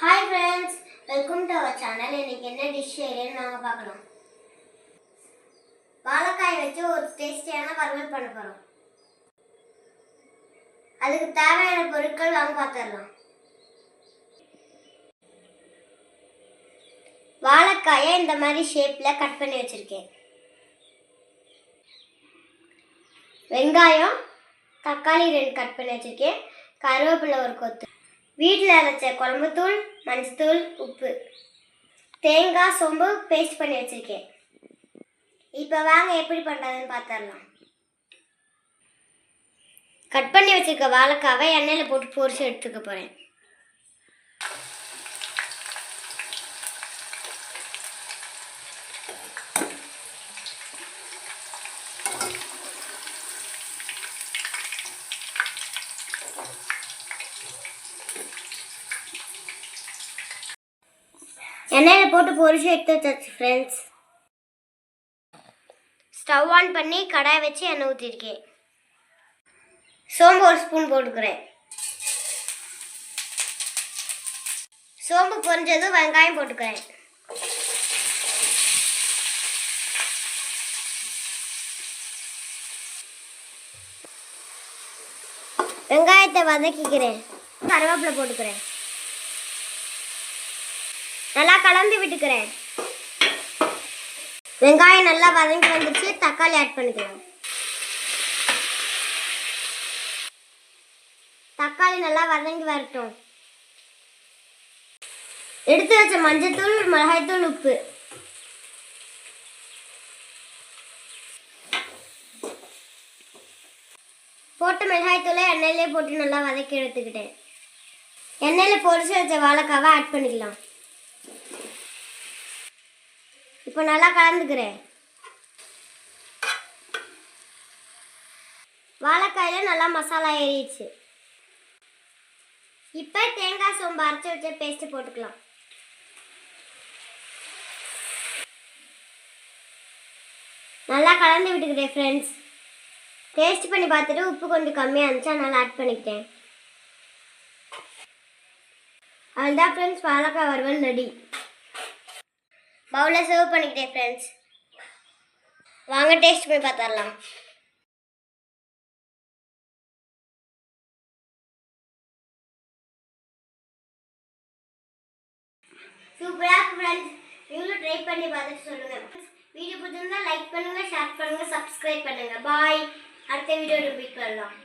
Hi friends welcome to our channel இன்னைக்கு என்ன dish செய்யறேன்னு நாங்கள் பார்க்கலாம் வாழைக்காய் வச்சு ஒரு டேஸ்டியான வறுவல் பண்ண போகிறோம் அதுக்கு தேவையான பொருட்கள் வாங்க பார்த்துடலாம் வாழைக்காயை இந்த மாதிரி ஷேப்பில் கட் பண்ணி வச்சுருக்கேன். வெங்காயம் தக்காளி ரெண்டு கட் பண்ணி வச்சுருக்கேன். கருவேப்பிலை ஒரு கொத்து. வீட்டில் அரைச்ச குழம்புத்தூள் மஞ்சத்தூள் உப்பு. தேங்காய் சோம்பு பேஸ்ட் பண்ணி வச்சுருக்கேன். இப்போ வாங்க எப்படி பண்ணுறதுன்னு பார்த்துடலாம். கட் பண்ணி வச்சுருக்க வாழைக்காவை எண்ணெயில் போட்டு பொரிச்சு எடுத்துக்க போகிறேன் எண்ணெயில் போட்டு பொரிச்சு எடுத்து வச்சாச்சு ஃப்ரெண்ட்ஸ் ஸ்டவ் ஆன் பண்ணி கடாய் வச்சு எண்ணெய் ஊற்றிருக்கேன் சோம்பு ஒரு ஸ்பூன் போட்டுக்கிறேன். சோம்பு பொரிஞ்சதும் வெங்காயம் போட்டுக்கிறேன். வெங்காயத்தை வதக்கிக்கிறேன். கருவேப்பிலை போட்டுக்கிறேன். நல்லா கலந்து விட்டுக்கிறேன். வெங்காயம் நல்லா வதங்கி வந்துருச்சு. தக்காளி ஆட் பண்ணிக்கலாம். தக்காளி நல்லா வதங்கி வரட்டும். எடுத்து வச்ச மஞ்சத்தூள் மிளகாய்த்தூள் உப்பு. போட்ட மிளகாய்த்தூளை எண்ணெயிலே போட்டு நல்லா வதக்கி எடுத்துக்கிட்டேன். எண்ணெயில் பொரிச்சு வச்ச வாழைக்காவை ஆட் பண்ணிக்கலாம். இப்போ நல்லா கலந்துக்கிறேன். வாழைக்காயில் நல்லா மசாலா ஏறிடுச்சு. இப்போ தேங்காய் சோம்பு அரைச்சி வச்ச பேஸ்ட் போட்டுக்கலாம். நல்லா கலந்து விட்டுக்கிறேன் ஃப்ரெண்ட்ஸ் டேஸ்ட் பண்ணி பார்த்துட்டு உப்பு கொஞ்சம் கம்மியாக இருந்துச்சு அதனால் ஆட் பண்ணிக்கிட்டேன். அதுதான் ஃப்ரெண்ட்ஸ் வாழைக்காய் வறுவல் ரெடி பவுலில் சர்வ் பண்ணிக்கிட்டேன் ஃப்ரெண்ட்ஸ் வாங்க டேஸ்ட் போய் பார்த்துடலாம் சூப்பராக ஃப்ரெண்ட்ஸ் நீங்களும் ட்ரை பண்ணி பார்த்துட்டு சொல்லுங்கள் வீடியோ பிடிச்சிருந்தா லைக் பண்ணுங்கள் ஷேர் பண்ணுங்கள் சப்ஸ்கிரைப் பண்ணுங்கள் பாய் அடுத்த வீடியோ மீட் பண்ணலாம்.